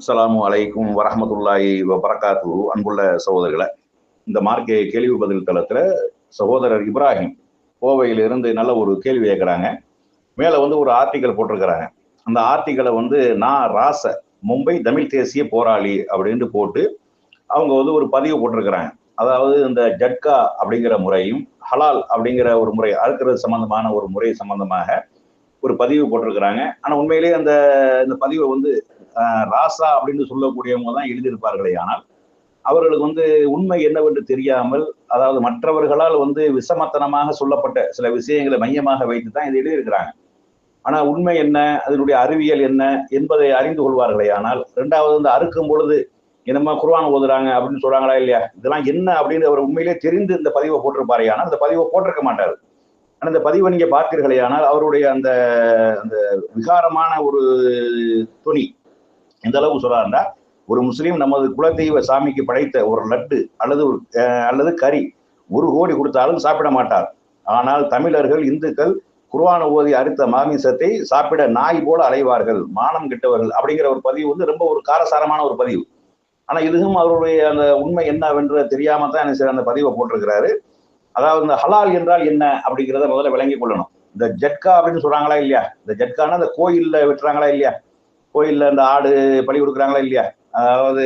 அஸ்ஸலாமு அலைக்கும் வரஹமத்துல்லாஹி வரகாத்து அன்புள்ள சகோதரர்களை இந்த மார்க்கே கேள்வி பதில் தளத்தில் சகோதரர் இப்ராஹிம் கோவையிலிருந்து நல்ல ஒரு கேள்வி கேட்குறாங்க. மேலே வந்து ஒரு ஆர்டிக்கல் போட்டிருக்கிறாங்க. அந்த ஆர்டிக்கலை வந்து நான் ராச மும்பை தமிழ் தேசிய போராளி அப்படின்ட்டு போட்டு அவங்க வந்து ஒரு பதிவு போட்டிருக்கிறாங்க. அதாவது இந்த ஜட்கா அப்படிங்கிற முறையும் ஹலால் அப்படிங்கிற ஒரு முறை அறுக்கிறது சம்பந்தமான ஒரு முறை சம்பந்தமாக ஒரு பதிவு போட்டிருக்கிறாங்க. ஆனால் உண்மையிலேயே அந்த இந்த பதிவை வந்து ராசா அப்படின்னு சொல்லக்கூடியவங்க தான் எழுதியிருப்பார்களே. ஆனால் அவர்களுக்கு வந்து உண்மை என்னவென்று தெரியாமல் அதாவது மற்றவர்களால் வந்து விசமத்தனமாக சொல்லப்பட்ட சில விஷயங்களை மையமாக வைத்து தான் இதை எழுதியிருக்கிறாங்க. ஆனா உண்மை என்ன அதனுடைய அறிவியல் என்ன என்பதை அறிந்து கொள்வார்களே. ஆனால் ரெண்டாவது வந்து அறுக்கும் பொழுது என்னமா குர்ஆன் ஓதுறாங்க அப்படின்னு சொல்றாங்களா இல்லையா? இதெல்லாம் என்ன அப்படின்னு அவர் உண்மையிலே தெரிந்து இந்த பதிவை போட்டிருப்பாரே. ஆனால் அந்த பதிவை போட்டிருக்க மாட்டார். ஆனால் இந்த பதிவை நீங்க பார்த்தீர்களே. ஆனால் அவருடைய அந்த அந்த விகாரமான ஒரு துணி எந்த அளவுக்கு சொல்றாருன்னா ஒரு முஸ்லீம் நமது குலதெய்வ சாமிக்கு படைத்த ஒரு லட்டு அல்லது ஒரு அல்லது கறி ஒரு கோடி கொடுத்தாலும் சாப்பிட மாட்டார். ஆனால் தமிழர்கள் இந்துக்கள் குர்வான ஓதி அறுத்த மாமிசத்தை சாப்பிட நாய் போல அலைவார்கள் மானம் கெட்டவர்கள் அப்படிங்கிற ஒரு பதிவு வந்து ரொம்ப ஒரு காரசாரமான ஒரு பதிவு. ஆனா இதுவும் அவருடைய அந்த உண்மை என்னவென்று தெரியாம தான் என்ன அந்த பதிவை போட்டிருக்கிறாரு. அதாவது இந்த ஹலால் என்றால் என்ன அப்படிங்கிறத முதல்ல விளங்கி கொள்ளணும். இந்த ஜட்கா அப்படின்னு சொல்றாங்களா இல்லையா? இந்த ஜட்கானா இந்த கோயில்ல விட்டுறாங்களா இல்லையா? கோயில்ல அந்த ஆடு பழி கொடுக்குறாங்களா இல்லையா? அதாவது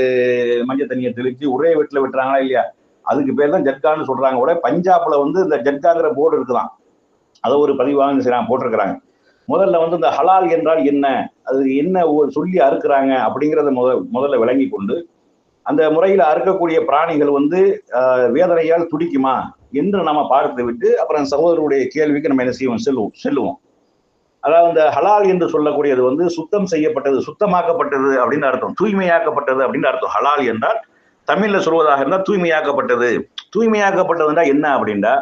மஞ்சள் தண்ணியை தெளிச்சு ஒரே வீட்டில் வெட்டுறாங்களா இல்லையா? அதுக்கு பேர் தான் ஜட்கான்னு சொல்றாங்க. கூட பஞ்சாப்ல வந்து இந்த ஜட்காங்கிற போர்டு இருக்குதான். அதை ஒரு பதிவாக செய்யலாம் போட்டிருக்கிறாங்க. முதல்ல வந்து இந்த ஹலால் என்றால் என்ன? அது என்ன சொல்லி அறுக்கிறாங்க அப்படிங்கிறத முத முதல்ல விளங்கி கொண்டு அந்த முறையில் அறுக்கக்கூடிய பிராணிகள் வந்து வேதனையால் துடிக்குமா? என்று நம்ம பார்த்து விட்டு அப்புறம் சகோதரருடைய கேள்விக்கு நம்ம என்ன செய்வோம்? செல்லுவோம். செல்லுவோம். அதாவது இந்த ஹலால் என்று சொல்லக்கூடியது வந்து சுத்தம் செய்யப்பட்டது சுத்தமாக்கப்பட்டது அப்படின்னு அர்த்தம். தூய்மையாக்கப்பட்டது அப்படின்னு அர்த்தம். ஹலால் என்றால் தமிழ்ல சொல்வதாக இருந்தால் தூய்மையாக்கப்பட்டது. தூய்மையாக்கப்பட்டதுன்னா என்ன அப்படின்னா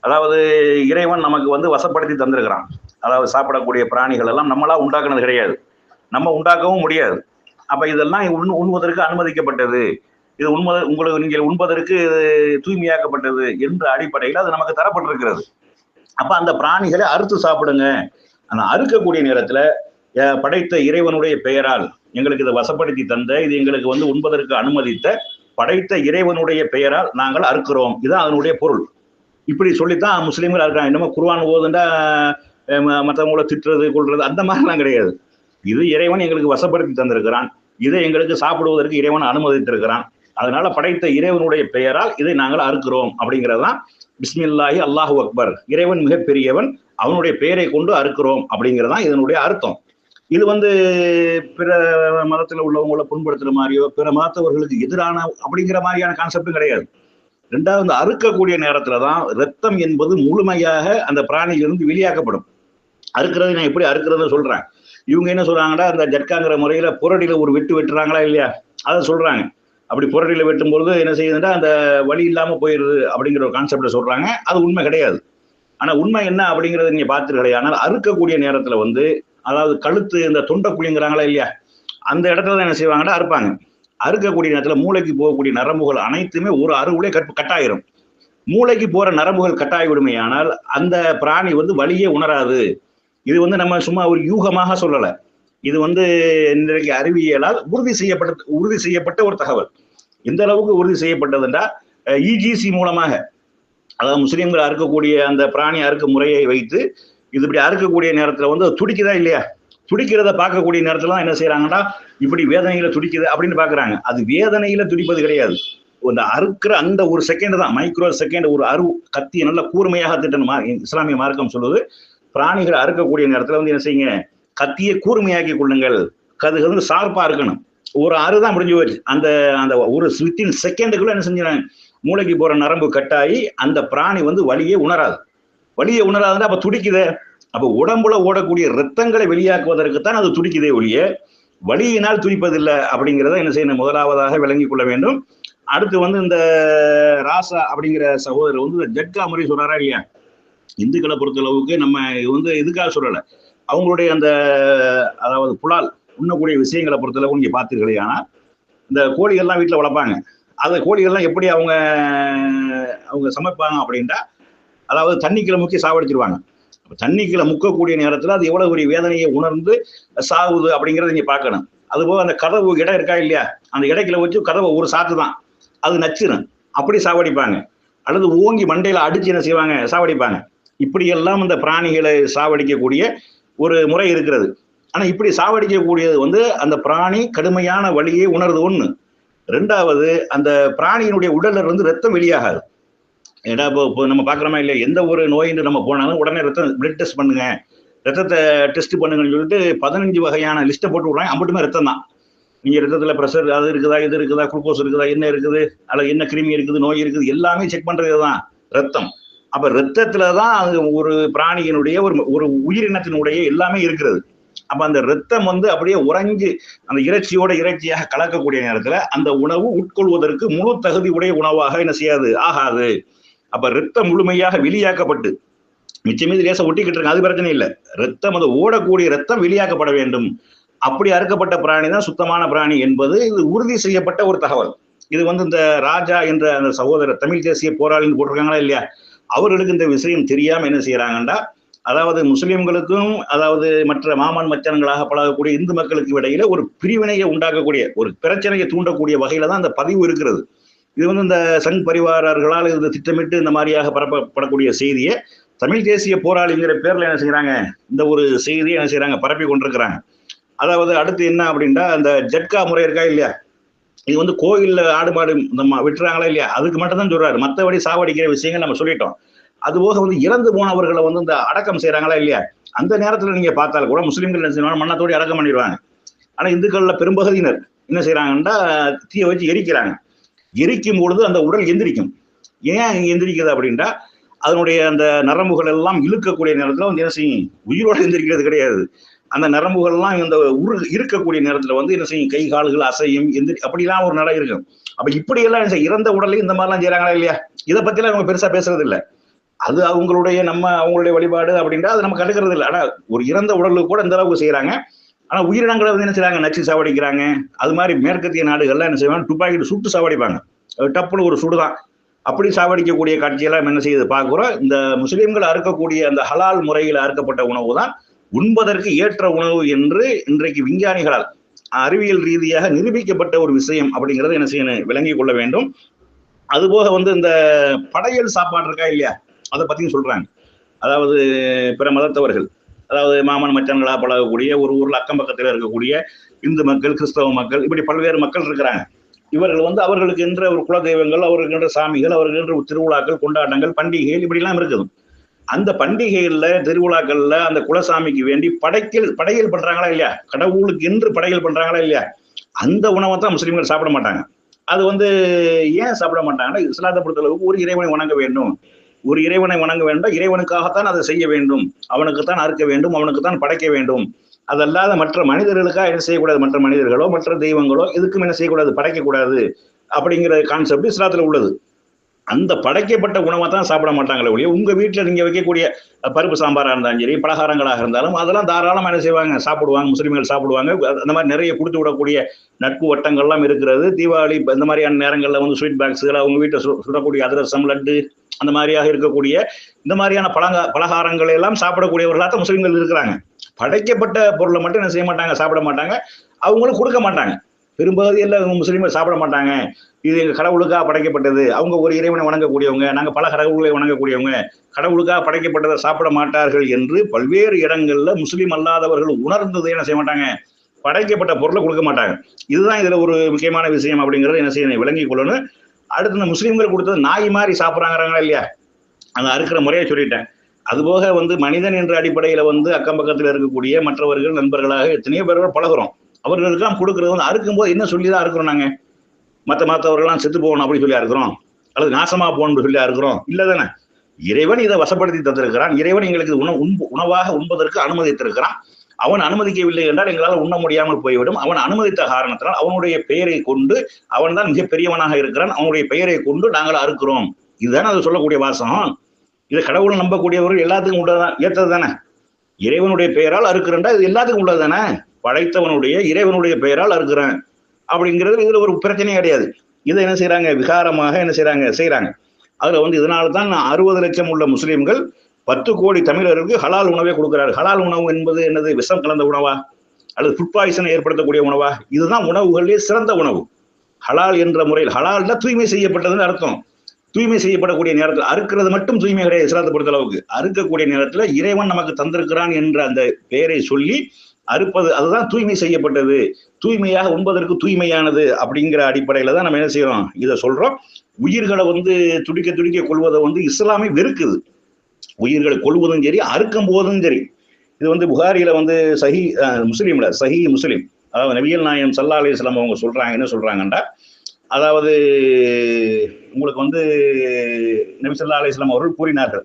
அதாவது இறைவன் நமக்கு வந்து வசப்படுத்தி தந்திருக்கிறான். அதாவது சாப்பிடக்கூடிய பிராணிகள் எல்லாம் நம்மளா உண்டாக்குனது கிடையாது. நம்ம உண்டாக்கவும் முடியாது. அப்ப இதெல்லாம் உண் உண்பதற்கு அனுமதிக்கப்பட்டது. இது உண்ம உங்களுக்கு நீங்கள் உண்பதற்கு தூய்மையாக்கப்பட்டது என்ற அடிப்படையில் அது நமக்கு தரப்பட்டிருக்கிறது. அப்ப அந்த பிராணிகளை அறுத்து சாப்பிடுங்க. ஆனா அறுக்கக்கூடிய நேரத்துல படைத்த இறைவனுடைய பெயரால் எங்களுக்கு இதை வசப்படுத்தி தந்த இது எங்களுக்கு வந்து உண்பதற்கு அனுமதித்த படைத்த இறைவனுடைய பெயரால் நாங்கள் அறுக்கிறோம். இதுதான் அதனுடைய பொருள். இப்படி சொல்லித்தான் முஸ்லீம்கள் இருக்காங்க என்னமோ குர்வான் ஓதுண்டா மற்றவங்கள ம- மத்தவங்கள திட்டுறது கொள்றது அந்த மாதிரிலாம் கிடையாது. இது இறைவன் எங்களுக்கு வசப்படுத்தி தந்திருக்கிறான். இதை எங்களுக்கு சாப்பிடுவதற்கு இறைவன் அனுமதித்திருக்கிறான். அதனால படைத்த இறைவனுடைய பெயரால் இதை நாங்கள் அறுக்கிறோம் அப்படிங்கிறது தான் பிஸ்மில்லாஹி அல்லாஹு அக்பர். இறைவன் மிகப்பெரியவன் அவனுடைய பெயரை கொண்டு அறுக்கிறோம் அப்படிங்கிறது தான் இதனுடைய அர்த்தம். இது வந்து பிற மதத்தில் உள்ளவங்களை புண்படுத்துகிற மாதிரியோ பிற மதத்தவர்களுக்கு எதிரான அப்படிங்கிற மாதிரியான கான்செப்டும் கிடையாது. ரெண்டாவது இந்த அறுக்கக்கூடிய நேரத்துல தான் ரத்தம் என்பது முழுமையாக அந்த பிராணியிலிருந்து வெளியாக்கப்படும். அறுக்கிறது நான் எப்படி அறுக்கிறதுன்னு சொல்றேன். இவங்க என்ன சொல்றாங்கன்னா அந்த ஜட்காங்கிற முறையில புரடியில ஒரு வெட்டு வெட்டுறாங்களா இல்லையா? அதை சொல்றாங்க. அப்படி புரடியில வெட்டும்பொழுது என்ன செய்யுதுன்னா அந்த வழி இல்லாம போயிருது அப்படிங்கிற ஒரு கான்செப்ட்ல சொல்றாங்க. அது உண்மை கிடையாது. ஆனா உண்மை என்ன அப்படிங்கறத நீங்க பார்த்துருக்கலையே ஆனால் அறுக்கக்கூடிய நேரத்துல வந்து அதாவது கழுத்து இந்த தொண்டை குழிங்கிறாங்களா இல்லையா அந்த இடத்துல தான் என்ன செய்வாங்கன்னா அறுப்பாங்க. அறுக்கக்கூடிய நேரத்துல மூளைக்கு போகக்கூடிய நரம்புகள் அனைத்துமே ஒரு அறுவுலே கட் கட்டாயிரும். மூளைக்கு போற நரம்புகள் கட்டாய ஆனால் அந்த பிராணி வந்து வலியே உணராது. இது வந்து நம்ம சும்மா ஒரு யூகமாக சொல்லல. இது வந்து இன்றைக்கு அறிவியலால் உறுதி செய்யப்பட்ட உறுதி செய்யப்பட்ட ஒரு தகவல். எந்த அளவுக்கு உறுதி செய்யப்பட்டதுன்றா இஜிசி மூலமாக. அதாவது முஸ்லீம்கள் அறுக்கக்கூடிய அந்த பிராணி அறுக்க முறையை வைத்து இது இப்படி அறுக்கக்கூடிய நேரத்தில் வந்து துடிக்குதா இல்லையா? துடிக்கிறத பார்க்கக்கூடிய நேரத்துல தான் என்ன செய்யறாங்கன்னா இப்படி வேதனையில துடிக்குது அப்படின்னு பாக்குறாங்க அது வேதனையில துடிப்பது கிடையாது. அந்த அறுக்கிற அந்த ஒரு செகண்ட் தான் மைக்ரோ செகண்ட் ஒரு அரு கத்தியை நல்ல கூர்மையாக திட்டணும். மா- இஸ்லாமிய மார்க்கம் சொல்வது பிராணிகள் அறுக்கக்கூடிய நேரத்துல வந்து என்ன செய்யுங்க கத்தியை கூர்மையாக்கி கொள்ளுங்கள். அது வந்து ஷார்ப்பா இருக்கணும் ஒரு அறு தான் முடிஞ்சு போச்சு. அந்த அந்த ஒரு வித்தின் செகண்டுக்குள்ள என்ன செஞ்சாங்க மூளைக்கு போற நரம்பு கட்டாயி அந்த பிராணி வந்து வலியே உணராது. வலியை உணராதுன்னா அப்ப துடிக்குதே. அப்ப உடம்புல ஓடக்கூடிய ரத்தங்களை வெளியாக்குவதற்கு தான் அது துடிக்குதே ஒழிய வலியினால் துடிப்பதில்லை அப்படிங்கிறத என்ன செய்யணும்? முதலாவதாக விளங்கி கொள்ள வேண்டும். அடுத்து வந்து இந்த ராசா அப்படிங்கிற சகோதரர் வந்து ஜட்கா முறை சொல்றாரா இல்லையா? இந்துக்களை பொறுத்தளவுக்கு நம்ம இது வந்து இதுக்காக சொல்லலை? அவங்களுடைய அந்த அதாவது புலால் உண்ணக்கூடிய விஷயங்களை பொறுத்தளவுக்கு நீங்க பார்த்தீர்களே ஆனால் இந்த கோழிகள்லாம் வீட்டில் வளர்ப்பாங்க. அந்த கோழிகள்லாம் எப்படி அவங்க அவங்க சமைப்பாங்க அப்படின்ட்டா அதாவது தண்ணிக்குள்ள முக்கி சாவடிச்சிருவாங்க. தண்ணிக்குள்ள முக்கக்கூடிய நேரத்தில் அது எவ்வளவு பெரிய வேதனையை உணர்ந்து சாகுது அப்படிங்கிறத நீங்க பார்க்கணும். அதுபோக அந்த கதவு இடம் இருக்கா இல்லையா? அந்த இடைக்கில வச்சு கதவை ஒரு சாத்து தான். அது நச்சிடும் அப்படி சாவடிப்பாங்க. அல்லது ஓங்கி மண்டையில அடிச்சு என்ன செய்வாங்க? சாவடிப்பாங்க. இப்படியெல்லாம் இந்த பிராணிகளை சாவடிக்கக்கூடிய ஒரு முறை இருக்கிறது. ஆனா இப்படி சாவடிக்கக்கூடியது வந்து அந்த பிராணி கடுமையான வழியை உணருது ஒன்று ரெண்டாவது அந்த பிராணியினுடைய உடல்ல இருந்து ரத்தம் வெளியாகாது. ஏன்னா இப்போ இப்போ நம்ம பார்க்குறோமா இல்லை எந்த ஒரு நோயின்னு நம்ம போனாலும் உடனே ரத்தம் பிளட் டெஸ்ட் பண்ணுங்க. ரத்தத்தை டெஸ்ட் பண்ணுங்கன்னு சொல்லிட்டு பதினஞ்சு வகையான லிஸ்ட்டை போட்டு விட்றாங்க. அம்பட்டுமே ரத்தம் தான். நீங்கள் ரத்தத்தில் ப்ரெஷர் அது இருக்குதா இது இருக்குதா குளுக்கோஸ் இருக்குதா என்ன இருக்குது அல்லது என்ன கிருமி இருக்குது நோய் இருக்குது எல்லாமே செக் பண்ணுறது தான் ரத்தம். அப்போ ரத்தத்தில் தான் அது ஒரு பிராணியினுடைய ஒரு ஒரு உயிரினத்தினுடைய எல்லாமே இருக்கிறது. அப்ப அந்த ரத்தம் வந்து அப்படியே உறைஞ்சு அந்த இறைச்சியோட இறைச்சியாக கலக்கக்கூடிய நேரத்துல அந்த உணவு உட்கொள்வதற்கு முழு தகுதி உடைய உணவாக என்ன செய்யாது? ஆகாது. அப்ப ரத்தம் முழுமையாக வெளியாக்கப்பட்டு மிச்சமீது லேசா ஒட்டிக்கிட்டு இருக்கு அது பிரச்சனை இல்லை. ரத்தம் அது ஓடக்கூடிய ரத்தம் வெளியாக்கப்பட வேண்டும். அப்படி அறுக்கப்பட்ட பிராணி தான் சுத்தமான பிராணி என்பது இது உறுதி செய்யப்பட்ட ஒரு தகவல். இது வந்து இந்த ராஜா என்ற அந்த சகோதரர் தமிழ் தேசிய போராளின்னு போட்டிருக்காங்களா இல்லையா? அவர்களுக்கு இந்த விஷயம் தெரியாம என்ன செய்யறாங்கன்னா அதாவது முஸ்லிம்களுக்கும் அதாவது மற்ற மாமன் மச்சனங்களாக பழகக்கூடிய இந்து மக்களுக்கு இடையில ஒரு பிரிவினையை உண்டாக்கக்கூடிய ஒரு பிரச்சனையை தூண்டக்கூடிய வகையில தான் அந்த பதிவு இருக்கிறது. இது வந்து இந்த சங் பரிவாரர்களால் இது திட்டமிட்டு இந்த மாதிரியாக பரப்பப்படக்கூடிய செய்தியை தமிழ் தேசிய போராளிங்கிற பேர்ல என்ன செய்யறாங்க இந்த ஒரு செய்தியை என்ன செய்யறாங்க பரப்பி கொண்டிருக்கிறாங்க. அதாவது அடுத்து என்ன அப்படின்னா அந்த ஜட்கா முறை இருக்கா இல்லையா? இது வந்து கோயில்ல ஆடு மாடு நம்ம விட்டுறாங்களா இல்லையா? அதுக்கு மட்டும் தான் சொல்றாரு. மற்றபடி சாவடிக்கிற விஷயங்கள் நம்ம சொல்லிட்டோம். அது போக வந்து இறந்து போனவர்களை வந்து இந்த அடக்கம் செய்யறாங்களா இல்லையா? அந்த நேரத்துல நீங்க பார்த்தாலும் கூட முஸ்லீம்கள் என்ன செய்வாங்க? மண்ணத்தோடு அடக்கம் பண்ணிடுவாங்க. ஆனா இந்துக்கள்ல பெரும்பகுதியினர் என்ன செய்யறாங்கன்னா தீயை வச்சு எரிக்கிறாங்க. எரிக்கும் பொழுது அந்த உடல் எந்திரிக்கும். ஏன் எந்திரிக்குது அப்படின்ட்டா அதனுடைய அந்த நரம்புகள் எல்லாம் இழுக்கக்கூடிய நேரத்துல வந்து என்ன செய்யும்? உயிரோட எந்திரிக்கிறது கிடையாது. அந்த நரம்புகள்லாம் இந்த உரு இருக்கக்கூடிய நேரத்துல வந்து என்ன செய்யும்? கை கால்கள் அசையும் எந்திரி அப்படிலாம் ஒரு நடை இருக்கும். அப்ப இப்படியெல்லாம் என்ன செய்யும்? இறந்த உடலையும் இந்த மாதிரிலாம் செய்யறாங்களா இல்லையா? இதை பற்றிலாம் நம்ம பெருசாக பெருசா பேசுறது இல்லை அது அவங்களுடைய நம்ம அவங்களுடைய வழிபாடு அப்படின்றா அது நம்ம கண்டுக்கிறது இல்லை. ஆனால் ஒரு இறந்த உடலுக்கு கூட இந்த அளவுக்கு செய்கிறாங்க ஆனால் உயிரினங்களை வந்து என்ன செய்கிறாங்க நச்சு சாவடிக்கிறாங்க. அது மாதிரி மேற்கத்திய நாடுகள்லாம் என்ன செய்வாங்க? துப்பாக்கிட்டு சுட்டு சாவடிப்பாங்க. டப்புன்னு ஒரு சுடுதான். அப்படி சாவடிக்கக்கூடிய காட்சியெல்லாம் என்ன செய்யுது? பார்க்குறோம். இந்த முஸ்லீம்கள் அறுக்கக்கூடிய அந்த ஹலால் முறையில் அறுக்கப்பட்ட உணவு தான் உண்பதற்கு ஏற்ற உணவு என்று இன்றைக்கு விஞ்ஞானிகளால் அறிவியல் ரீதியாக நிரூபிக்கப்பட்ட ஒரு விஷயம் அப்படிங்கிறத என்ன செய்யணும்? விளங்கி கொள்ள வேண்டும். அதுபோக வந்து இந்த படையல் சாப்பாடு இருக்கா இல்லையா? அதை பற்றியும் சொல்கிறாங்க அதாவது பிற மதத்தவர்கள் அதாவது மாமன் மச்சான்களாக பழகக்கூடிய ஒரு ஊரில் அக்கம் பக்கத்தில் இருக்கக்கூடிய இந்து மக்கள் கிறிஸ்தவ மக்கள் இப்படி பல்வேறு மக்கள் இருக்கிறாங்க. இவர்கள் வந்து அவர்களுக்கு என்ற ஒரு குல தெய்வங்கள் அவர்களுக்கு என்ற சாமிகள் அவர்களுக்கு என்ற திருவிழாக்கள் கொண்டாட்டங்கள் பண்டிகைகள் இப்படிலாம் இருக்குது. அந்த பண்டிகைகள்ல திருவிழாக்கள்ல அந்த குலசாமிக்கு வேண்டி படைக்கல் படையல் பண்றாங்களா இல்லையா? கடவுளுக்கு என்று படையல் பண்றாங்களா இல்லையா? அந்த உணவை தான் முஸ்லீம்கள் சாப்பிட மாட்டாங்க. அது வந்து ஏன் சாப்பிட மாட்டாங்கன்னா இஸ்லாத்தை பொறுத்தளவுக்கு ஒரு இறைவனை வணங்க வேண்டும். ஒரு இறைவனை வணங்க வேண்டும். இறைவனுக்காகத்தான் அதை செய்ய வேண்டும். அவனுக்குத்தான் அறுக்க வேண்டும். அவனுக்குத்தான் படைக்க வேண்டும். அதல்லாத மற்ற மனிதர்களுக்காக என்ன செய்யக்கூடாது? மற்ற மனிதர்களோ மற்ற தெய்வங்களோ எதுக்கும் என்ன செய்யக்கூடாது? படைக்கக்கூடாது. அப்படிங்கிற கான்செப்ட் இஸ்லாத்துல உள்ளது. அந்த படைக்கப்பட்ட உணவை தான் சாப்பிட மாட்டாங்களே ஒழிய உங்கள் வீட்டில் நீங்கள் வைக்கக்கூடிய பருப்பு சாம்பாராக இருந்தாலும் சரி பலகாரங்களாக இருந்தாலும் அதெல்லாம் தாராளமாக என்ன செய்வாங்க? சாப்பிடுவாங்க முஸ்லீம்கள் சாப்பிடுவாங்க. அந்த மாதிரி நிறைய கொடுத்து விடக்கூடிய நட்பு வட்டங்கள்லாம் இருக்கிறது. தீபாவளி இந்த மாதிரியான நேரங்களில் வந்து ஸ்வீட் பாக்ஸுகள் அவங்க வீட்டை சு- சுடக்கூடிய அதிரசம் லட்டு அந்த மாதிரியாக இருக்கக்கூடிய இந்த மாதிரியான பழங்க பலகாரங்களை எல்லாம் சாப்பிடக்கூடியவர்களாக தான் முஸ்லீம்கள் இருக்கிறாங்க. படைக்கப்பட்ட பொருளை மட்டும் என்ன செய்ய மாட்டாங்க? சாப்பிட மாட்டாங்க. அவங்களும் கொடுக்க மாட்டாங்க. பெரும்பகுதியில் முஸ்லீம்கள் சாப்பிட மாட்டாங்க. இது எங்கள் கடவுளுக்காக படைக்கப்பட்டது. அவங்க ஒரு இறைவனை வணங்கக்கூடியவங்க நாங்கள் பல கடவுள்களை வணங்கக்கூடியவங்க கடவுளுக்காக படைக்கப்பட்டதை சாப்பிட மாட்டார்கள் என்று பல்வேறு இடங்களில் முஸ்லீம் அல்லாதவர்கள் உணர்ந்தது என்ன செய்ய மாட்டாங்க? படைக்கப்பட்ட பொருளை கொடுக்க மாட்டாங்க. இதுதான் இதில் ஒரு முக்கியமான விஷயம் அப்படிங்கிறத என்ன செய்யணும் விளங்கிக் கொள்ளணும். அடுத்து இந்த முஸ்லீம்கள் கொடுத்தது நாய் மாதிரி சாப்பிட்றாங்கிறாங்களா இல்லையா? அந்த அறுக்கிற முறையை சொல்லிட்டேன். அதுபோக வந்து மனிதன் என்ற அடிப்படையில் வந்து அக்கம் பக்கத்தில் இருக்கக்கூடிய மற்றவர்கள் நண்பர்களாக எத்தனையோ பேர்கள் பழகுறோம். அவர்களுக்கெல்லாம் கொடுக்கறது வந்து அறுக்கும் போது என்ன சொல்லி தான் இருக்கிறோம் நாங்கள் மற்ற மற்றவர்கள்லாம் செத்து போகணும் அப்படின்னு சொல்லி இருக்கிறோம் அல்லது நாசமாக போகணும்னு சொல்லி இருக்கிறோம் இல்லை தானே? இறைவன் இதை வசப்படுத்தி தந்திருக்கிறான். இறைவன் எங்களுக்கு உணவு உண்பு உணவாக உண்பதற்கு அனுமதித்திருக்கிறான். அவன் அனுமதிக்கவில்லை என்றால் எங்களால் உண்ண முடியாமல் போய்விடும். அவன் அனுமதித்த காரணத்தினால் அவனுடைய பெயரை கொண்டு அவன் தான் மிக பெரியவனாக இருக்கிறான். அவனுடைய பெயரை கொண்டு நாங்கள் அறுக்கிறோம். இதுதானே அது சொல்லக்கூடிய வாசம் இது கடவுளை நம்பக்கூடியவர்கள் எல்லாத்துக்கும் உள்ளதான் ஏற்றது தானே இறைவனுடைய பெயரால் அறுக்கிறேன்டா இது எல்லாத்துக்கும் உள்ளது தானே படைத்தவனுடைய இறைவனுடைய பெயரால் அறுக்கிறேன். அப்படிங்கிறது இதுல ஒரு பிரச்சனையே கிடையாது. இதை என்ன செய்யறாங்க விகாரமாக என்ன செய்யறாங்க செய்யறாங்க அதுல வந்து இதனால தான் அறுபது லட்சம் உள்ள முஸ்லீம்கள் பத்து கோடி தமிழருக்கு ஹலால் உணவே கொடுக்கிறார்கள். ஹலால் உணவு என்பது என்னது? விஷம் கலந்த உணவா? அல்லது ஃபுட் பாய்சனை ஏற்படுத்தக்கூடிய உணவா? இதுதான் உணவுகளிலே சிறந்த உணவு. ஹலால் என்ற முறையில் ஹலால்னா தூய்மை செய்யப்பட்டதுன்னு அர்த்தம். தூய்மை செய்யப்படக்கூடிய நேரத்தில் அறுக்கிறது மட்டும் தூய்மை கிடையாது இஸ்லாத்தை பொறுத்த அளவுக்கு. அறுக்கக்கூடிய நேரத்தில் இறைவன் நமக்கு தந்திருக்கிறான் என்ற அந்த பெயரை சொல்லி அறுப்பது அதுதான் தூய்மை செய்யப்பட்டது. தூய்மையாக உண்பதற்கு தூய்மையானது அப்படிங்கிற அடிப்படையில தான் நம்ம என்ன செய்யறோம்? இதை சொல்றோம். உயிர்களை வந்து துடிக்க துடிக்க கொள்வதை வந்து இஸ்லாமே வெறுக்குது. உயிர்களை கொள்வதும் சரி அறுக்கும் போதும் சரி. இது வந்து புகாரியில வந்து சஹி முஸ்லீம்ல சஹி முஸ்லீம். அதாவது நவியல் நாயம் சல்லா அலிஸ்லாம் அவங்க சொல்றாங்க என்ன சொல்றாங்கன்றா அதாவது உங்களுக்கு வந்து நபி சல்லா அலிஸ்லாம் அவர்கள் கூறினார்கள்.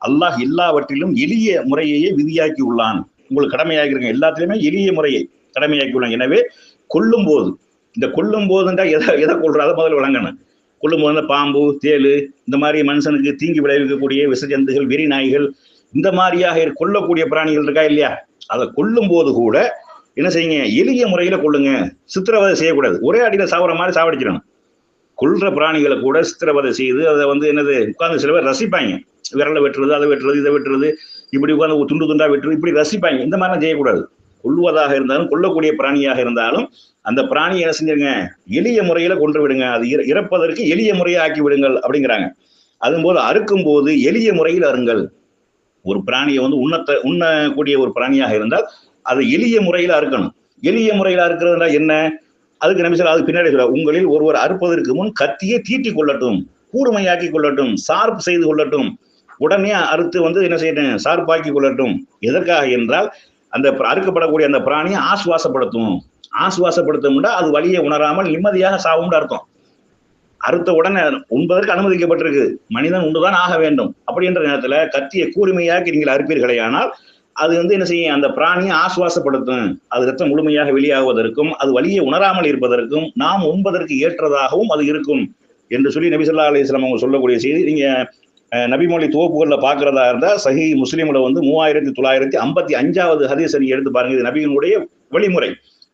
அல்லாஹ் எல்லாவற்றிலும் எளிய முறையையே விதியாக்கி உள்ளான். உங்களுக்கு கடமையாகி இருக்கு எளிய முறையை கடமையாக்கி எனவே கொல்லும் போது இந்த கொல்லும் போதுன்றா எதை எதை கொள்றா அதை முதல்ல விளங்கணும். கொல்லும் போது இந்த பாம்பு தேளு இந்த மாதிரி மனுஷனுக்கு தீங்கி விளைவிக்கக்கூடிய விசஜந்துகள் வெறி நாய்கள் இந்த மாதிரியாக கொல்லக்கூடிய பிராணிகள் இருக்கா இல்லையா? அதை கொல்லும் போது கூட என்ன செய்யுங்க? எளிய முறையில கொள்ளுங்க சித்திரவதை செய்யக்கூடாது. ஒரே அடியில் சாவுற மாதிரி சாவடிச்சிடணும். கொள்ற பிராணிகளை கூட சித்திரவதை செய்து அதை வந்து என்னது? உட்கார்ந்து சில பேர் ரசிப்பாங்க. விரலை வெட்டுறது அதை வெட்டுறது இதை வெட்டுறது இப்படி உட்காந்து துண்டு துண்டா வெட்டுறது இப்படி ரசிப்பாங்க. இந்த மாதிரிலாம் செய்யக்கூடாது. கொள்வதாக இருந்தாலும் கொல்லக்கூடிய பிராணியாக இருந்தாலும் அந்த பிராணியை என்ன செஞ்சிருங்க? எளிய முறையில கொன்று விடுங்க. அது இற- இறப்பதற்கு எளிய முறையை ஆக்கி விடுங்கள் அப்படிங்கிறாங்க. அதுபோல அறுக்கும் போது எளிய முறையில் அருங்கள் ஒரு பிராணியை வந்து உண்ணத்தை உண்ணக்கூடிய ஒரு பிராணியாக இருந்தால் அதை எளிய முறையில் அறுக்கணும். எளிய முறையில் அறுக்கிறதுனா என்ன? அதுக்கு நம்பி அதுக்கு பின்னாடி சொல்ல உங்களில் ஒருவர் அறுப்பதற்கு முன் கத்தியை தீட்டி கொள்ளட்டும் கூர்மையாக்கி கொள்ளட்டும் சார்பு செய்து கொள்ளட்டும். உடனே அறுத்து வந்து என்ன செய்யணும்? சார்பாக்கி கொள்ளட்டும் எதற்காக என்றால் அந்த அறுக்கப்படக்கூடிய அந்த பிராணியை ஆசுவாசப்படுத்தும். ஆசுவாசப்படுத்தும்னா அது வழியை உணராமல் நிம்மதியாக சாவும்னு அர்த்தம். அறுத்த உடனே உண்பதற்கு அனுமதிக்கப்பட்டிருக்கு. மனிதன் உண்டுதான் ஆக வேண்டும். அப்படின்ற நேரத்துல கத்தியை கூர்மையாக்கி நீங்கள் அறுப்பீர்களே ஆனால் அது வந்து என்ன செய்யும்? அந்த பிராணியை ஆசுவாசப்படுத்தும். அது ரத்தம் முழுமையாக வெளியாகுவதற்கும் அது வழியை உணராமல் இருப்பதற்கும் நாம் உண்பதற்கு ஏற்றதாகவும் அது இருக்கும். என்று சொல்லி நபிசல்லா ஸல்லல்லாஹு அவங்க சொல்லக்கூடிய செய்தி. நீங்க நபிமொழி துவப்புகளில் பார்க்குறதா இருந்தால் சஹி முஸ்லீமில் வந்து மூவாயிரத்தி தொள்ளாயிரத்தி ஐம்பத்தி அஞ்சாவது ஹதீஸை நீங்கள் எடுத்து பாருங்க. இது நபியினுடைய வழிமுறை.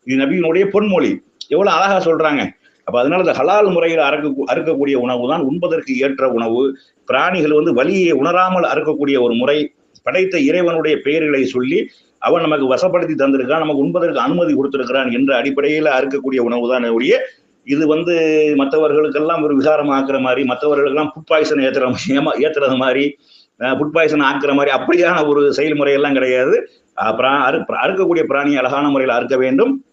இது நபியினுடைய பொன்மொழி. எவ்வளோ அழகாக சொல்கிறாங்க அப்போ அதனால இந்த ஹலால் முறையில் அறுக்க அறுக்கக்கூடிய உணவு தான் உண்பதற்கு ஏற்ற உணவு. பிராணிகள் வந்து வலியை உணராமல் அறுக்கக்கூடிய ஒரு முறை. படைத்த இறைவனுடைய பெயர்களை சொல்லி அவன் நமக்கு வசப்படுத்தி தந்திருக்கான் நமக்கு உண்பதற்கு அனுமதி கொடுத்திருக்கிறான் என்ற அடிப்படையில் அறுக்கக்கூடிய உணவு தான் ஒழிய இது வந்து மற்றவர்களுக்கெல்லாம் ஒரு விகாரம் ஆக்குற மாதிரி மற்றவர்களுக்கெல்லாம் ஃபுட் பாய்சன் ஏற்றுற ஏமா ஏத்துறது மாதிரி ஃபுட் பாய்சன் ஆக்குற மாதிரி அப்படியான ஒரு செயல்முறை எல்லாம் கிடையாது அப்புறம் அறு- அறுக்கக்கூடிய பிராணியை அழகான முறையில் அறுக்க வேண்டும்.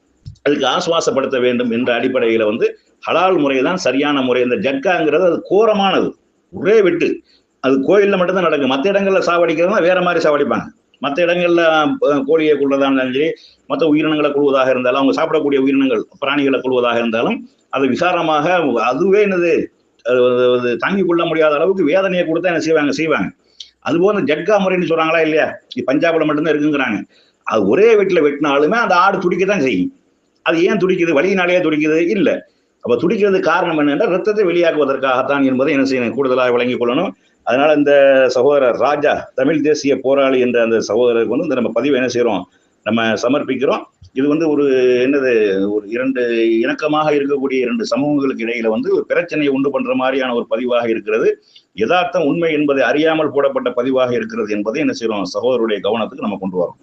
அதுக்கு ஆசுவாசப்படுத்த வேண்டும் என்ற அடிப்படையில் வந்து ஹலால் முறை தான் சரியான முறை. இந்த ஜட்காங்கிறது அது கோரமானது ஒரே விட்டு. அது கோயிலில் மட்டும்தான் நடக்கும். மற்ற இடங்களில் சாவடிக்கிறதுனா வேற மாதிரி சாவடிப்பாங்க. மற்ற இடங்கள்ல கோழியை கொள்வதாக இருந்தாலும் சரி மற்ற உயிரினங்களை கொள்வதாக இருந்தாலும் அவங்க சாப்பிடக்கூடிய உயிரினங்கள் பிராணிகளை கொள்வதாக இருந்தாலும் அது விசாரமாக அதுவே என்னது அது தாங்கிக் கொள்ள முடியாத அளவுக்கு வேதனையை கொடுத்தா என்ன செய்வாங்க செய்வாங்க. அதுபோல ஜட்கா முறைன்னு சொல்றாங்களா இல்லையா? பஞ்சாபில் மட்டும்தான் இருக்குங்கிறாங்க. அது ஒரே வீட்டில் வெட்டினாலுமே அந்த ஆடு துடிக்க தான் செய்யும். அது ஏன் துடிக்குது? வழியினாலேயே துடிக்குது? இல்லை. அப்போ துடிக்கிறது காரணம் என்னென்றால் ரத்தத்தை வெளியாக்குவதற்காகத்தான் என்பதை என்ன செய்யணும்? கூடுதலாக விளங்கிக் கொள்ளணும். அதனால இந்த சகோதரர் ராஜா தமிழ் தேசிய போராளி என்ற அந்த சகோதரருக்கு வந்து இந்த நம்ம பதிவை என்ன செய்கிறோம் நம்ம சமர்ப்பிக்கிறோம். இது வந்து ஒரு என்னது ஒரு இரண்டு இணக்கமாக இருக்கக்கூடிய இரண்டு சமூகங்களுக்கு இடையில வந்து ஒரு பிரச்சனையை உண்டு பண்ற மாதிரியான ஒரு பதிவாக இருக்கிறது. யதார்த்தம் உண்மை என்பதை அறியாமல் போடப்பட்ட பதிவாக இருக்கிறது என்பதை என்ன செய்யறோம் சகோதரருடைய கவனத்துக்கு நம்ம கொண்டு வரோம்